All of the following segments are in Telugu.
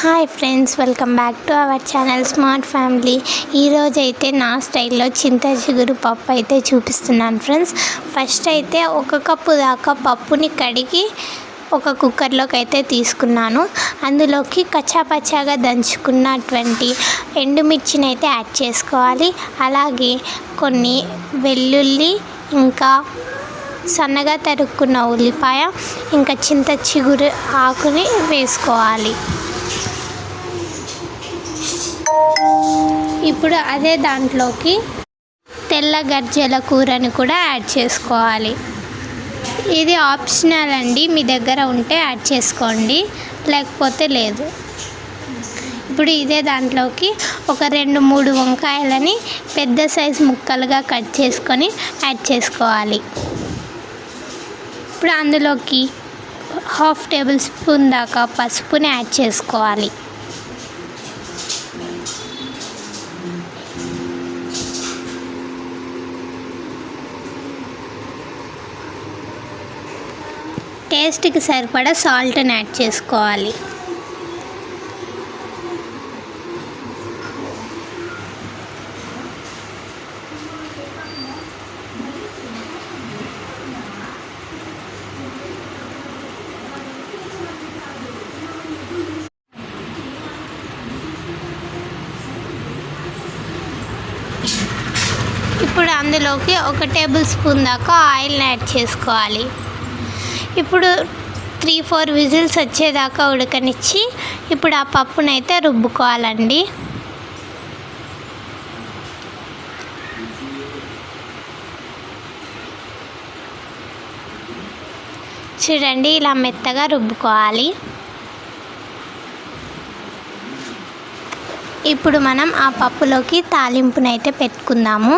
Hi friends welcome back to our channel smart family ఈరోజు అయితే నా స్టైల్లో చింత చిగురు పప్పు అయితే చూపిస్తున్నాను ఫ్రెండ్స్ ఫస్ట్ అయితే ఒక కప్పు దాకా పప్పుని కడిగి ఒక కుక్కర్లోకి అయితే తీసుకున్నాను. అందులోకి కచ్చాపచ్చాగా దంచుకున్నటువంటి ఎండుమిర్చిని అయితే యాడ్ చేసుకోవాలి. అలాగే కొన్ని వెల్లుల్లి ఇంకా సన్నగా తరుక్కున్న ఉల్లిపాయ ఇంకా చింత చిగురు ఆకుని వేసుకోవాలి. ఇప్పుడు అదే దాంట్లోకి తెల్ల గజ్జల కూరని కూడా యాడ్ చేసుకోవాలి. ఇది ఆప్షనల్ అండి. మీ దగ్గర ఉంటే యాడ్ చేసుకోండి. లేకపోతే లేదు. ఇప్పుడు ఇదే దాంట్లోకి ఒక రెండు మూడు వంకాయలని పెద్ద సైజు ముక్కలుగా కట్ చేసుకొని యాడ్ చేసుకోవాలి. ఇప్పుడు అందులోకి హాఫ్ టేబుల్ స్పూన్ దాకా పసుపుని యాడ్ చేసుకోవాలి. టేస్ట్కి సరిపడా సాల్ట్ని యాడ్ చేసుకోవాలి. ఇప్పుడు అందులోకి ఒక టేబుల్ స్పూన్ దాకా ఆయిల్ని యాడ్ చేసుకోవాలి. ఇప్పుడు త్రీ ఫోర్ విజిల్స్ వచ్చేదాకా ఉడకనిచ్చి ఇప్పుడు ఆ పప్పునైతే రుబ్బుకోవాలండి. చూడండి ఇలా మెత్తగా రుబ్బుకోవాలి. ఇప్పుడు మనం ఆ పప్పులోకి తాలింపునైతే పెట్టుకుందాము.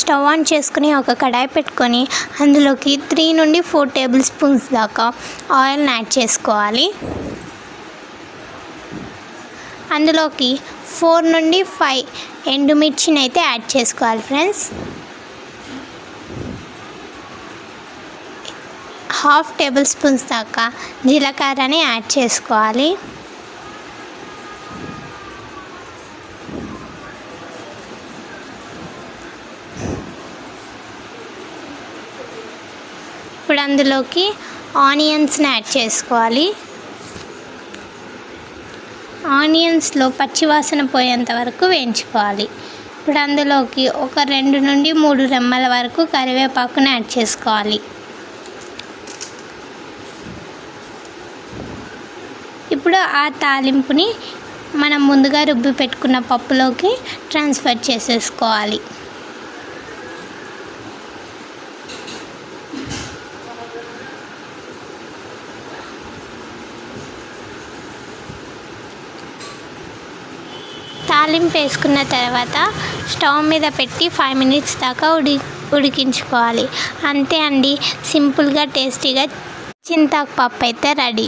స్టవ్ ఆన్ చేసుకుని ఒక కడాయి పెట్టుకొని అందులోకి త్రీ నుండి ఫోర్ టేబుల్ స్పూన్స్ దాకా ఆయిల్ని యాడ్ చేసుకోవాలి. అందులోకి ఫోర్ నుండి ఫైవ్ ఎండుమిర్చిని అయితే యాడ్ చేసుకోవాలి ఫ్రెండ్స్. హాఫ్ టేబుల్ స్పూన్స్ దాకా జీలకర్రని యాడ్ చేసుకోవాలి. ఇప్పుడు అందులోకి ఆనియన్స్ని యాడ్ చేసుకోవాలి. ఆనియన్స్లో పచ్చివాసన పోయేంత వరకు వేయించుకోవాలి. ఇప్పుడు అందులోకి ఒక రెండు నుండి మూడు రెమ్మల వరకు కరివేపాకుని యాడ్ చేసుకోవాలి. ఇప్పుడు ఆ తాలింపుని మనం ముందుగా రుబ్బి పెట్టుకున్న పప్పులోకి ట్రాన్స్ఫర్ చేసేసుకోవాలి. తాలింపు వేసుకున్న తర్వాత స్టవ్ మీద పెట్టి ఫైవ్ మినిట్స్ దాకా ఉడి ఉడికించుకోవాలి. అంతే అండి. సింపుల్గా టేస్టీగా చింతాకు పప్పు అయితే రెడీ.